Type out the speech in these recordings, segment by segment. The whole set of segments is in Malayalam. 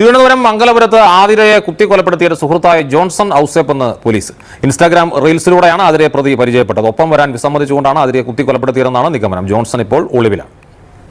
തിരുവനന്തപുരം മംഗലപുരത്ത് ആതിരയെ കുത്തിക്കൊലപ്പെടുത്തിയ സുഹൃത്തായ ജോൺസൺ ഔസേപ്പ് എന്ന് പോലീസ് ഇൻസ്റ്റാഗ്രാം റീൽസിലൂടെയാണ് ആതിരയെ പ്രതി പരിചയപ്പെട്ടത്. ഒപ്പം വരാൻ വിസമ്മതിച്ചുകൊണ്ടാണ് ആതിരയെ കുത്തിക്കൊലപ്പെടുത്തിയതെന്നാണ് നിഗമനം. ജോൺസൺ ഇപ്പോൾ ഒളിവിലാണ്.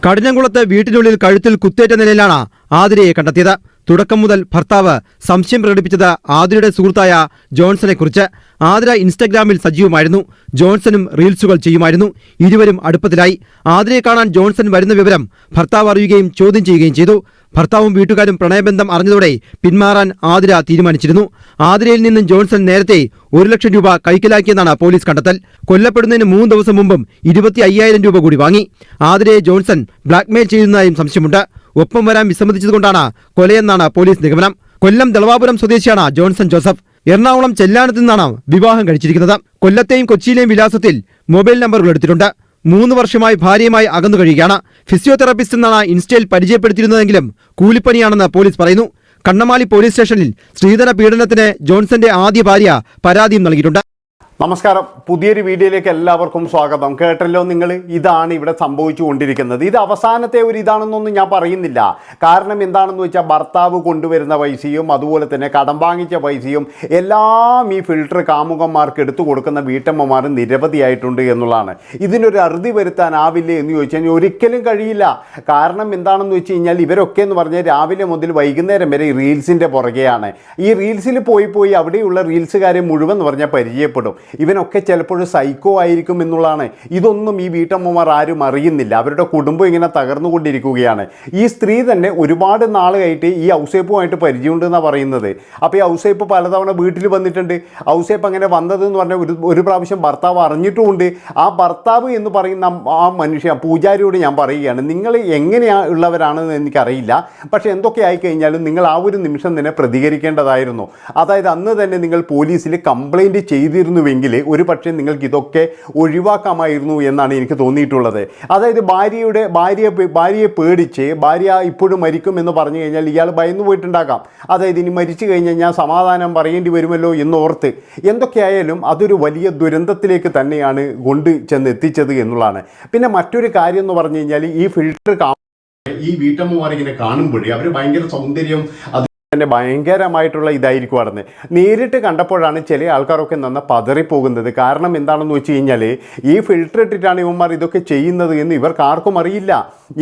കടിഞ്ഞംകുളത്ത് വീട്ടിനുള്ളിൽ കഴുത്തിൽ കുത്തേറ്റ നിലയിലാണ് ആതിരയെ കണ്ടെത്തിയത്. തുടക്കം മുതൽ ഭർത്താവ് സംശയം പ്രകടിപ്പിച്ചത് ആതിരയുടെ സുഹൃത്തായ ജോൺസനെ കുറിച്ച് ആതിര ഇൻസ്റ്റഗ്രാമിൽ സജീവമായിരുന്നു. ജോൺസണും റീൽസുകൾ ചെയ്യുമായിരുന്നു. ഇരുവരും അടുപ്പത്തിലായി. ആതിരയെ കാണാൻ ജോൺസൺ വരുന്ന വിവരം ഭർത്താവ് അറിയുകയും ചോദ്യം ചെയ്യുകയും ചെയ്തു. ഭർത്താവും വീട്ടുകാരും പ്രണയബന്ധം അറിഞ്ഞതോടെ പിന്മാറാൻ ആതിര തീരുമാനിച്ചിരുന്നു. ആതിരയിൽ നിന്നും ജോൺസൺ നേരത്തെ ഒരു ലക്ഷം രൂപ കൈക്കലാക്കിയെന്നാണ് പോലീസ് കണ്ടെത്തൽ. കൊല്ലപ്പെടുന്നതിന് മൂന്ന് ദിവസം മുമ്പും ഇരുപത്തി അയ്യായിരം രൂപ കൂടി വാങ്ങി. ആതിരയെ ജോൺസൺ ബ്ലാക്ക്മെയിൽ ചെയ്യുന്നതായും സംശയമുണ്ട്. ഒപ്പം വരാൻ വിസമ്മതിച്ചതുകൊണ്ടാണ് കൊലയെന്നാണ് പോലീസ് നിഗമനം. കൊല്ലം ദളവാപുരം സ്വദേശിയാണ് ജോൺസൺ ജോസഫ്. എറണാകുളം ചെല്ലാനത്ത് നിന്നാണ് വിവാഹം കഴിച്ചിരിക്കുന്നത്. കൊല്ലത്തെയും കൊച്ചിയിലെയും വിലാസത്തിൽ മൊബൈൽ നമ്പറുകൾ എടുത്തിട്ടുണ്ട് മൂന്ന് വർഷമായി ഭാര്യയുമായി അകന്നു കഴിയുകയാണ്. ഫിസിയോതെറാപ്പിസ്റ്റ് എന്നാണ് ഇൻസ്റ്റയിൽ പരിചയപ്പെടുത്തിയിരുന്നതെങ്കിലും കൂലിപ്പണിയാണെന്ന് പോലീസ് പറയുന്നു. കണ്ണമാലി പോലീസ് സ്റ്റേഷനിൽ സ്ത്രീധന പീഡനത്തിന് ജോൺസന്റെ ആദ്യ ഭാര്യ പരാതിയും നൽകിയിട്ടുണ്ട്. നമസ്കാരം. പുതിയൊരു വീഡിയോയിലേക്ക് എല്ലാവർക്കും സ്വാഗതം. കേട്ടല്ലോ നിങ്ങൾ ഇതാണ് ഇവിടെ സംഭവിച്ചുകൊണ്ടിരിക്കുന്നത്. ഇത് അവസാനത്തെ ഒരു ഇതാണെന്നൊന്നും ഞാൻ പറയുന്നില്ല. കാരണം എന്താണെന്ന് വെച്ചാൽ ഭർത്താവ് കൊണ്ടുവരുന്ന പൈസയും അതുപോലെ തന്നെ കടം വാങ്ങിച്ച പൈസയും എല്ലാം ഈ ഫിൽട്ടർ കാമുകന്മാർക്ക് എടുത്തു കൊടുക്കുന്ന വീട്ടമ്മമാർ നിരവധിയായിട്ടുണ്ട് എന്നുള്ളതാണ്. ഇതിനൊരു അറുതി വരുത്താനാവില്ലേ എന്ന് ചോദിച്ചു കഴിഞ്ഞാൽ ഒരിക്കലും കഴിയില്ല. കാരണം എന്താണെന്ന് വെച്ച് കഴിഞ്ഞാൽ ഇവരൊക്കെ എന്ന് പറഞ്ഞാൽ രാവിലെ മുതൽ വൈകുന്നേരം വരെ റീൽസിന്റെ പുറകെയാണ്. ഈ റീൽസിൽ പോയി പോയി അവിടെയുള്ള റീൽസുകാരെ മുഴുവൻ എന്ന് പറഞ്ഞാൽ പരിചയപ്പെടും. ഇവനൊക്കെ ചിലപ്പോൾ സൈക്കോ ആയിരിക്കും എന്നുള്ളതാണ്. ഇതൊന്നും ഈ വീട്ടമ്മമാർ ആരും അറിയുന്നില്ല. അവരുടെ കുടുംബം ഇങ്ങനെ തകർന്നുകൊണ്ടിരിക്കുകയാണ്. ഈ സ്ത്രീ തന്നെ ഒരുപാട് നാളായിട്ട് ഈ ഔസേപ്പുമായിട്ട് പരിചയമുണ്ടെന്നാണ് പറയുന്നത്. അപ്പോൾ ഈ ഔസേപ്പ് പലതവണ വീട്ടിൽ വന്നിട്ടുണ്ട്. ഔസേപ്പ് അങ്ങനെ വന്നതെന്ന് പറഞ്ഞാൽ ഒരു ഒരു പ്രാവശ്യം ഭർത്താവ് അറിഞ്ഞിട്ടുമുണ്ട്. ആ ഭർത്താവ് എന്ന് പറയുന്ന ആ മനുഷ്യ പൂജാരിയോട് ഞാൻ പറയുകയാണ് നിങ്ങൾ എങ്ങനെയാണ് ഉള്ളവരാണെന്ന് എനിക്കറിയില്ല. പക്ഷേ എന്തൊക്കെ ആയിക്കഴിഞ്ഞാലും നിങ്ങൾ ആ ഒരു നിമിഷം തന്നെ പ്രതികരിക്കേണ്ടതായിരുന്നു. അതായത് അന്ന് തന്നെ നിങ്ങൾ പോലീസിൽ കംപ്ലൈന്റ് ചെയ്തിരുന്നുവെങ്കിൽ ഒരു പക്ഷേ നിങ്ങൾക്ക് ഇതൊക്കെ ഒഴിവാക്കാമായിരുന്നു എന്നാണ് എനിക്ക് തോന്നിയിട്ടുള്ളത്. അതായത് ഭാര്യയുടെ ഭാര്യയെ ഭാര്യയെ പേടിച്ച് ഭാര്യ ഇപ്പോഴും മരിക്കും എന്ന് പറഞ്ഞു കഴിഞ്ഞാൽ ഇയാൾ ഭയന്നു പോയിട്ടുണ്ടാകാം. അതായത് ഇനി മരിച്ചു കഴിഞ്ഞാൽ ഞാൻ സമാധാനം പറയേണ്ടി വരുമല്ലോ എന്നോർത്ത് എന്തൊക്കെയായാലും അതൊരു വലിയ ദുരന്തത്തിലേക്ക് തന്നെയാണ് കൊണ്ട് ചെന്ന് എത്തിച്ചത് എന്നുള്ളതാണ്. പിന്നെ മറ്റൊരു കാര്യം എന്ന് പറഞ്ഞു കഴിഞ്ഞാൽ ഈ ഫിൽട്ടർ ഈ വീട്ടമ്മമാർ ഇങ്ങനെ കാണുമ്പോഴേ അവർ ഭയങ്കര സൗന്ദര്യം അത് ഭയങ്കരമായിട്ടുള്ള ഇതായിരിക്കും അടന്ന് നേരിട്ട് കണ്ടപ്പോഴാണ് ചില ആൾക്കാരൊക്കെ നന്ന പതറിപ്പോകുന്നത്. കാരണം എന്താണെന്ന് വെച്ച് കഴിഞ്ഞാൽ ഈ ഫിൽട്ടർ ഇട്ടിട്ടാണ് ഇവന്മാർ ഇതൊക്കെ ചെയ്യുന്നത് എന്ന് ഇവർക്ക് ആർക്കും അറിയില്ല.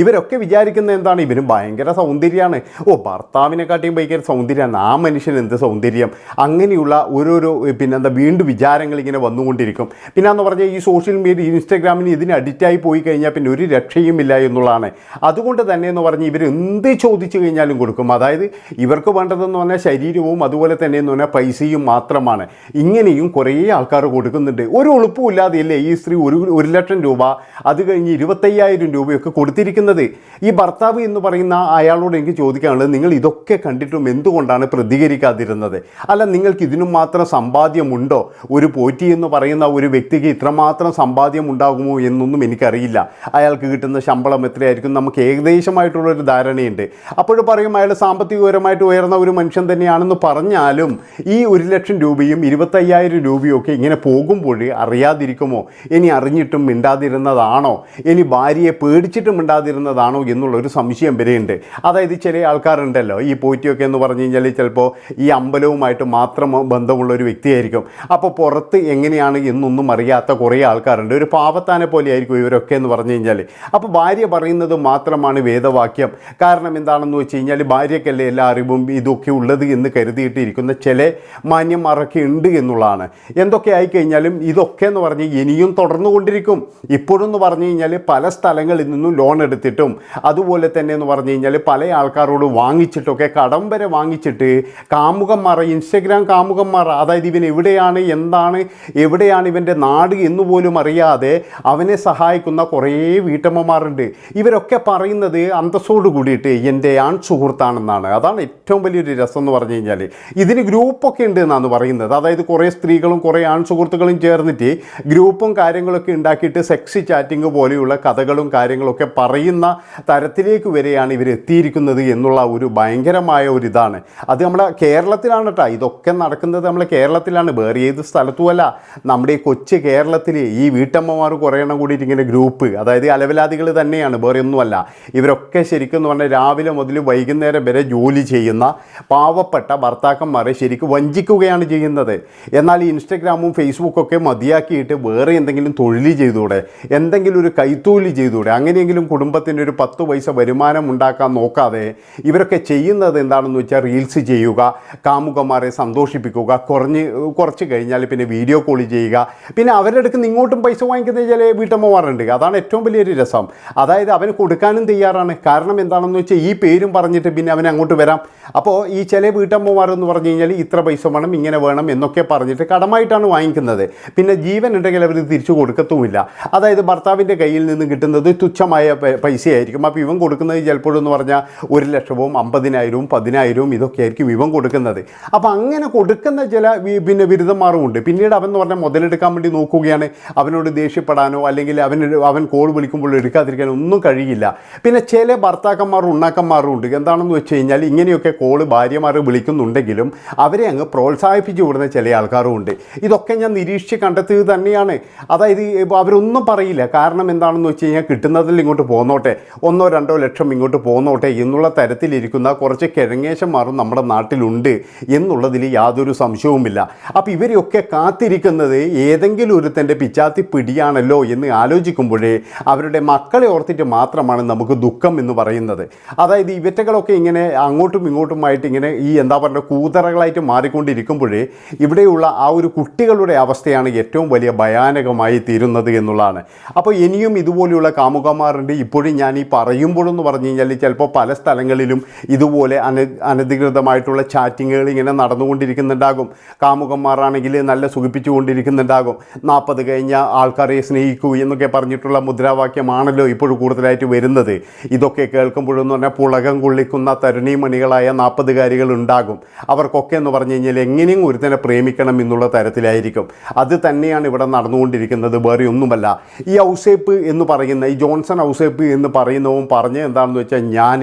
ഇവരൊക്കെ വിചാരിക്കുന്നത് എന്താണ്? ഇവരും ഭയങ്കര സൗന്ദര്യമാണ്. ഓ ഭർത്താവിനെക്കാട്ടിയും ഭയങ്കര സൗന്ദര്യമാണ്. ആ മനുഷ്യൻ എന്ത് സൗന്ദര്യം? അങ്ങനെയുള്ള ഓരോരോ പിന്നെ എന്താ വീണ്ടും വിചാരങ്ങൾ ഇങ്ങനെ വന്നുകൊണ്ടിരിക്കും. പിന്നെ എന്ന് പറഞ്ഞാൽ ഈ സോഷ്യൽ മീഡിയ ഇൻസ്റ്റാഗ്രാമിന് ഇതിന് അഡിക്റ്റായി പോയി കഴിഞ്ഞാൽ പിന്നെ ഒരു രക്ഷയുമില്ല എന്നുള്ളതാണ്. അതുകൊണ്ട് തന്നെ എന്ന് പറഞ്ഞ് ഇവർ എന്ത് ചോദിച്ചു കഴിഞ്ഞാലും കൊടുക്കും. അതായത് ഇവർക്ക് വേണ്ടതെന്ന് പറഞ്ഞാൽ ശരീരവും അതുപോലെ തന്നെ എന്ന് പറഞ്ഞാൽ പൈസയും മാത്രമാണ്. ഇങ്ങനെയും കുറേ ആൾക്കാർ കൊടുക്കുന്നുണ്ട്. ഒരു എളുപ്പവും ഇല്ലാതെയല്ലേ ഈ സ്ത്രീ ഒരു ഒരു ലക്ഷം രൂപ അത് കഴിഞ്ഞ് ഇരുപത്തയ്യായിരം രൂപയൊക്കെ കൊടുത്തിരിക്കുന്നത്? ഈ ഭർത്താവ് എന്ന് പറയുന്ന അയാളോട് എനിക്ക് ചോദിക്കാനുള്ളത് നിങ്ങൾ ഇതൊക്കെ കണ്ടിട്ടും എന്തുകൊണ്ടാണ് പ്രതികരിക്കാതിരുന്നത്? അല്ല നിങ്ങൾക്ക് ഇതിനും മാത്രം സമ്പാദ്യമുണ്ടോ? ഒരു പോറ്റി എന്ന് പറയുന്ന ഒരു വ്യക്തിക്ക് ഇത്രമാത്രം സമ്പാദ്യം ഉണ്ടാകുമോ എന്നൊന്നും എനിക്കറിയില്ല. അയാൾക്ക് കിട്ടുന്ന ശമ്പളം എത്രയായിരിക്കും? നമുക്ക് ഏകദേശമായിട്ടുള്ളൊരു ധാരണയുണ്ട്. അപ്പോഴും പറയും അയാൾ സാമ്പത്തികപരമായിട്ട് ഉയർന്ന ഒരു മനുഷ്യൻ തന്നെയാണെന്ന് പറഞ്ഞാലും ഈ ഒരു ലക്ഷം രൂപയും ഇരുപത്തയ്യായിരം രൂപയും ഒക്കെ ഇങ്ങനെ പോകുമ്പോഴേ അറിയാതിരിക്കുമോ? ഇനി അറിഞ്ഞിട്ടും മിണ്ടാതിരുന്നതാണോ? ഇനി ഭാര്യയെ പേടിച്ചിട്ടും മിണ്ടാതിരുന്നതാണോ എന്നുള്ളൊരു സംശയം വരെയുണ്ട്. അതായത് ചില ആൾക്കാരുണ്ടല്ലോ ഈ പോറ്റിയൊക്കെ എന്ന് പറഞ്ഞു കഴിഞ്ഞാൽ ചിലപ്പോൾ ഈ അമ്പലവുമായിട്ട് മാത്രം ബന്ധമുള്ള ഒരു വ്യക്തിയായിരിക്കും. അപ്പോൾ പുറത്ത് എങ്ങനെയാണ് എന്നൊന്നും അറിയാത്ത കുറേ ആൾക്കാരുണ്ട്. ഒരു പാവത്താനെ പോലെയായിരിക്കും ഇവരൊക്കെ എന്ന് പറഞ്ഞു കഴിഞ്ഞാൽ അപ്പോൾ ഭാര്യ പറയുന്നത് മാത്രമാണ് വേദവാക്യം. കാരണം എന്താണെന്ന് വെച്ച് കഴിഞ്ഞാൽ ഭാര്യയ്ക്കല്ലേ എല്ലാ അറിവും? ഇതൊക്കെ ഉള്ളത് എന്ന് കരുതിയിട്ടിരിക്കുന്ന ചില മാന്യന്മാരൊക്കെ ഉണ്ട് എന്നുള്ളതാണ്. എന്തൊക്കെ ആയിക്കഴിഞ്ഞാലും ഇതൊക്കെ എന്ന് പറഞ്ഞ് ഇനിയും തുടർന്നുകൊണ്ടിരിക്കും ഇപ്പോഴെന്ന് പറഞ്ഞു കഴിഞ്ഞാൽ പല സ്ഥലങ്ങളിൽ നിന്നും ലോൺ എടുത്തിട്ടും അതുപോലെ തന്നെ എന്ന് പറഞ്ഞു കഴിഞ്ഞാൽ പല ആൾക്കാരോട് വാങ്ങിച്ചിട്ടൊക്കെ കടം വരെ വാങ്ങിച്ചിട്ട് കാമുകന്മാർ ഇൻസ്റ്റഗ്രാം കാമുകന്മാർ അതായത് ഇവൻ എവിടെയാണ് എന്താണ് എവിടെയാണ് ഇവന്റെ നാട് എന്ന് പോലും അറിയാതെ അവനെ സഹായിക്കുന്ന കുറേ വീട്ടമ്മമാരുണ്ട്. ഇവരൊക്കെ പറയുന്നത് അന്തസ്സോട് കൂടിയിട്ട് എന്റെ ആൺ സുഹൃത്താണെന്നാണ് അതാണ് ഏറ്റവും വലിയൊരു രസം എന്ന് പറഞ്ഞു കഴിഞ്ഞാൽ ഇതിന് ഗ്രൂപ്പൊക്കെ ഉണ്ട് എന്നാണ് പറയുന്നത്. അതായത് കുറേ സ്ത്രീകളും കുറേ ആൺ സുഹൃത്തുക്കളും ചേർന്നിട്ട് ഗ്രൂപ്പും കാര്യങ്ങളൊക്കെ ഉണ്ടാക്കിയിട്ട് സെക്സി ചാറ്റിംഗ് പോലെയുള്ള കഥകളും കാര്യങ്ങളൊക്കെ പറയുന്ന തരത്തിലേക്ക് വരെയാണ് ഇവർ എത്തിയിരിക്കുന്നത് എന്നുള്ള ഒരു ഭയങ്കരമായ ഒരു ഇതാണ്. അത് നമ്മുടെ കേരളത്തിലാണ് കേട്ടോ ഇതൊക്കെ നടക്കുന്നത് നമ്മുടെ കേരളത്തിലാണ്. വേറെ ഏത് സ്ഥലത്തുമല്ല നമ്മുടെ ഈ കൊച്ചു കേരളത്തിൽ ഈ വീട്ടമ്മമാർ കുറേ എണ്ണം കൂടിയിട്ട് ഇങ്ങനെ ഗ്രൂപ്പ് അതായത് അലവലാദികൾ തന്നെയാണ്. വേറെ ഒന്നുമല്ല. ഇവരൊക്കെ ശരിക്കും എന്ന് പറഞ്ഞാൽ രാവിലെ മുതൽ വൈകുന്നേരം വരെ ജോലി ചെയ്യുന്ന പാവപ്പെട്ട ഭർത്താക്കന്മാരെ ശരിക്കും വഞ്ചിക്കുകയാണ് ചെയ്യുന്നത്. എന്നാൽ ഈ ഇൻസ്റ്റഗ്രാമും ഫേസ്ബുക്കൊക്കെ മതിയാക്കിയിട്ട് വേറെ എന്തെങ്കിലും തൊഴിൽ ചെയ്തുകൂടെ എന്തെങ്കിലും ഒരു കൈത്തൊഴിൽ ചെയ്തുകൂടെ അങ്ങനെയെങ്കിലും കുടുംബത്തിന് ഒരു പത്ത് പൈസ വരുമാനം ഉണ്ടാക്കാൻ നോക്കാതെ ഇവരൊക്കെ ചെയ്യുന്നത് എന്താണെന്ന് വെച്ചാൽ റീൽസ് ചെയ്യുക കാമുകന്മാരെ സന്തോഷിപ്പിക്കുക കുറഞ്ഞ് കുറച്ച് കഴിഞ്ഞാൽ പിന്നെ വീഡിയോ കോൾ ചെയ്യുക. പിന്നെ അവരുടെ നിന്ന് ഇങ്ങോട്ടും പൈസ വാങ്ങിക്കുന്ന ചില വീട്ടമ്മമാരുണ്ട്. അതാണ് ഏറ്റവും വലിയൊരു രസം. അതായത് അവന് കൊടുക്കാനും തയ്യാറാണ്. കാരണം എന്താണെന്ന് വെച്ചാൽ ഈ പേരും പറഞ്ഞിട്ട് പിന്നെ അവൻ അങ്ങോട്ട് വരാം. അപ്പോൾ ഈ ചില വീട്ടമ്മമാരെന്ന് പറഞ്ഞു കഴിഞ്ഞാൽ ഇത്ര പൈസ വേണം ഇങ്ങനെ വേണം എന്നൊക്കെ പറഞ്ഞിട്ട് കടമായിട്ടാണ് വാങ്ങിക്കുന്നത്. പിന്നെ ജീവൻ ഉണ്ടെങ്കിൽ അവർ തിരിച്ചു കൊടുക്കത്തുമില്ല. അതായത് ഭർത്താവിന്റെ കയ്യിൽ നിന്ന് കിട്ടുന്നത് തുച്ഛമായ പൈസയായിരിക്കും. അപ്പോൾ ഇവൻ കൊടുക്കുന്നത് ചിലപ്പോഴെന്ന് പറഞ്ഞാൽ ഒരു ലക്ഷവും അമ്പതിനായിരവും പതിനായിരവും ഇതൊക്കെ ആയിരിക്കും ഇവൻ കൊടുക്കുന്നത്. അപ്പോൾ അങ്ങനെ കൊടുക്കുന്ന ചില പിന്നെ ബിരുദന്മാരും ഉണ്ട്. പിന്നീട് അവൻ എന്ന് പറഞ്ഞാൽ മുതലെടുക്കാൻ വേണ്ടി നോക്കുകയാണ്. അവനോട് ദേഷ്യപ്പെടാനോ അല്ലെങ്കിൽ അവൻ അവൻ കോൾ വിളിക്കുമ്പോൾ എടുക്കാതിരിക്കാനോ ഒന്നും കഴിയില്ല. പിന്നെ ചില ഭർത്താക്കന്മാരും ഉണ്ണാക്കന്മാരും ഉണ്ട്. എന്താണെന്ന് വെച്ച് കഴിഞ്ഞാൽ ഇങ്ങനെയൊക്കെ കോൾ ഭാര്യമാർ വിളിക്കുന്നുണ്ടെങ്കിലും അവരെ അങ്ങ് പ്രോത്സാഹിപ്പിച്ചു വിടുന്ന ചില ആൾക്കാരും ഉണ്ട് ഇതൊക്കെ ഞാൻ നിരീക്ഷിച്ച് കണ്ടെത്തിയത് തന്നെയാണ്. അതായത് അവരൊന്നും പറയില്ല. കാരണം എന്താണെന്ന് വെച്ച് കഴിഞ്ഞാൽ കിട്ടുന്നതിൽ ഇങ്ങോട്ട് പോന്നോട്ടെ ഒന്നോ രണ്ടോ ലക്ഷം ഇങ്ങോട്ട് പോന്നോട്ടെ എന്നുള്ള തരത്തിലിരിക്കുന്ന കുറച്ച് കിഴങ്ങേശന്മാരും നമ്മുടെ നാട്ടിലുണ്ട് എന്നുള്ളതിൽ യാതൊരു സംശയവുമില്ല. അപ്പോൾ ഇവരെയൊക്കെ കാത്തിരിക്കുന്നത് ഏതെങ്കിലും ഒരുത്തന്റെ പിച്ചാത്തി പിടിയാണല്ലോ എന്ന് ആലോചിക്കുമ്പോഴേ അവരുടെ മക്കളെ ഓർത്തിട്ട് മാത്രമാണ് നമുക്ക് ദുഃഖം എന്ന് പറയുന്നത്. അതായത് ഇവറ്റകളൊക്കെ ഇങ്ങനെ അങ്ങോട്ടും ഇങ്ങോട്ടുമായിട്ട് ഇങ്ങനെ ഈ എന്താ പറയുക കൂതറകളായിട്ട് മാറിക്കൊണ്ടിരിക്കുമ്പോഴേ ഇവിടെയുള്ള ആ ഒരു കുട്ടികളുടെ അവസ്ഥയാണ് ഏറ്റവും വലിയ ഭയാനകമായി തീരുന്നത് എന്നുള്ളതാണ്. അപ്പോൾ ഇനിയും ഇതുപോലെയുള്ള കാമുകന്മാരുണ്ട്. ഇപ്പോഴും ഞാൻ ഈ പറയുമ്പോഴെന്ന് പറഞ്ഞു കഴിഞ്ഞാൽ ചിലപ്പോൾ പല സ്ഥലങ്ങളിലും ഇതുപോലെ അന അനധികൃതമായിട്ടുള്ള ചാറ്റിങ്ങുകൾ ഇങ്ങനെ നടന്നുകൊണ്ടിരിക്കുന്നുണ്ടാകും. കാമുകന്മാരാണെങ്കിൽ നല്ല സുഖിപ്പിച്ചുകൊണ്ടിരിക്കുന്നുണ്ടാകും. നാൽപ്പത് കഴിഞ്ഞ ആൾക്കാരെ സ്നേഹിക്കൂ എന്നൊക്കെ പറഞ്ഞിട്ടുള്ള മുദ്രാവാക്യമാണല്ലോ ഇപ്പോഴും കൂടുതലായിട്ട് വരുന്നത്. ഇതൊക്കെ കേൾക്കുമ്പോഴെന്ന് പറഞ്ഞാൽ പുളകം കൊള്ളിക്കുന്ന തരുണീമണികളായ നാൽപ്പതുകാരികൾ ഉണ്ടാകും. അവർക്കൊക്കെ എന്ന് പറഞ്ഞു കഴിഞ്ഞാൽ എങ്ങനെയും ഒരുത്തനെ പ്രേമിക്കണം എന്നുള്ള തരത്തിലായിരിക്കും. അത് തന്നെയാണ് ഇവിടെ നടന്നുകൊണ്ടിരിക്കുന്നത്. വേറെ ഒന്നുമല്ല. ഈ ഔസേപ്പ് എന്ന് പറയുന്ന ഈ ജോൺസൺ ഔസേപ്പ് എന്ന് പറയുന്നവും പറഞ്ഞ എന്താണെന്ന് വെച്ചാൽ ഞാൻ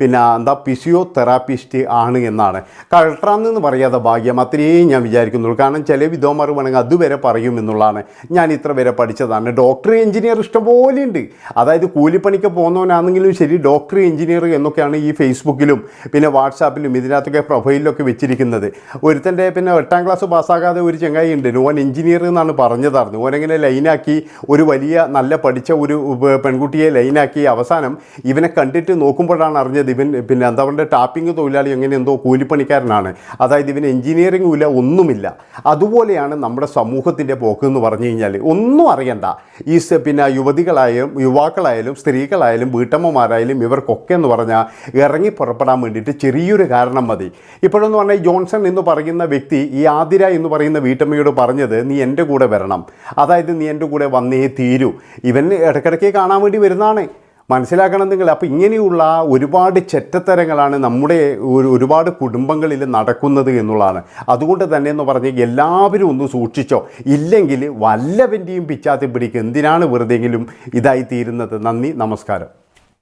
പിന്നെ എന്താ ഫിസിയോതെറാപ്പിസ്റ്റ് ആണ് എന്നാണ്. കൾട്രാന്ന് പറയാതെ ഭാഗ്യം അത്രയും ഞാൻ വിചാരിക്കുന്നുള്ളൂ. കാരണം ചില വിധവന്മാർ വേണമെങ്കിൽ അതുവരെ പറയും എന്നുള്ളതാണ്. ഞാൻ ഇത്ര വരെ പഠിച്ചതാണ്. ഡോക്ടർ എഞ്ചിനീയർ ഇഷ്ടംപോലെ ഉണ്ട്. അതായത് കൂലിപ്പണിക്ക് പോകുന്നവനാണെങ്കിലും ശരി ഡോക്ടർ എഞ്ചിനീയർ എന്നൊക്കെയാണ് ഈ ഫേസ്ബുക്കിലും പിന്നെ വാട്സാപ്പിലും ഇതിനകത്തൊക്കെ പ്രൊഫൈലിലൊക്കെ വെച്ചിരിക്കുന്നത്. ഒരുത്തന്റെ പിന്നെ എട്ടാം ക്ലാസ് പാസ്സാകാതെ ഒരു ചെങ്ങായി ഉണ്ട് ഓൻ എഞ്ചിനീയർ എന്നാണ് പറഞ്ഞതായിരുന്നു. ഓനെങ്ങനെ ലൈനാക്കി ഒരു വലിയ നല്ല പഠിച്ച ഒരു പെൺകുട്ടിയെ ലൈനാക്കി അവസാനം ഇവനെ കണ്ടിട്ട് നോക്കുമ്പോഴാണ് അറിഞ്ഞത് ഇവൻ പിന്നെ എന്താ പറയുക ടാപ്പിംഗ് തൊഴിലാളി എങ്ങനെ എന്തോ കൂലിപ്പണിക്കാരനാണ്. അതായത് ഇവൻ എഞ്ചിനീയറിംഗ് ഇല്ല ഒന്നുമില്ല. അതുപോലെയാണ് നമ്മുടെ സമൂഹത്തിന്റെ പോക്ക് എന്ന് പറഞ്ഞു കഴിഞ്ഞാൽ ഒന്നും അറിയണ്ട. ഈ പിന്നെ യുവതികളായാലും യുവാക്കളായാലും സ്ത്രീകളായാലും വീട്ടമ്മമാരായാലും ഇവർക്കൊക്കെ എന്ന് പറഞ്ഞാൽ ഇറങ്ങി പുറപ്പെടാൻ വേണ്ടിയിട്ട് ചെറിയൊരു കാരണം മതി. ഇപ്പോഴെന്ന് പറഞ്ഞാൽ ജോൺസൺ എന്ന് പറയുന്ന വ്യക്തി ഈ ആതിര എന്ന് പറയുന്ന വീട്ടമ്മയോട് പറഞ്ഞത് നീ എന്റെ കൂടെ വരണം. അതായത് നീ എന്റെ കൂടെ വന്നേ തീരൂ. ഇവൻ ഇടയ്ക്കിടയ്ക്ക് കാണാൻ വേണ്ടി വരുന്നതാണ്. മനസ്സിലാക്കണം നിങ്ങൾ. അപ്പോൾ ഇങ്ങനെയുള്ള ഒരുപാട് ചെറ്റത്തരങ്ങളാണ് നമ്മുടെ ഒരു ഒരുപാട് കുടുംബങ്ങളിൽ നടക്കുന്നത് എന്നുള്ളതാണ്. അതുകൊണ്ട് തന്നെ എന്ന് പറഞ്ഞ് എല്ലാവരും ഒന്ന് സൂക്ഷിച്ചോ. ഇല്ലെങ്കിൽ വല്ലവന്റെയും പിച്ചാത്തി പിടിക്കുക എന്തിനാണ് വെറുതെങ്കിലും ഇതായി തീരുന്നത്? നന്ദി. നമസ്കാരം.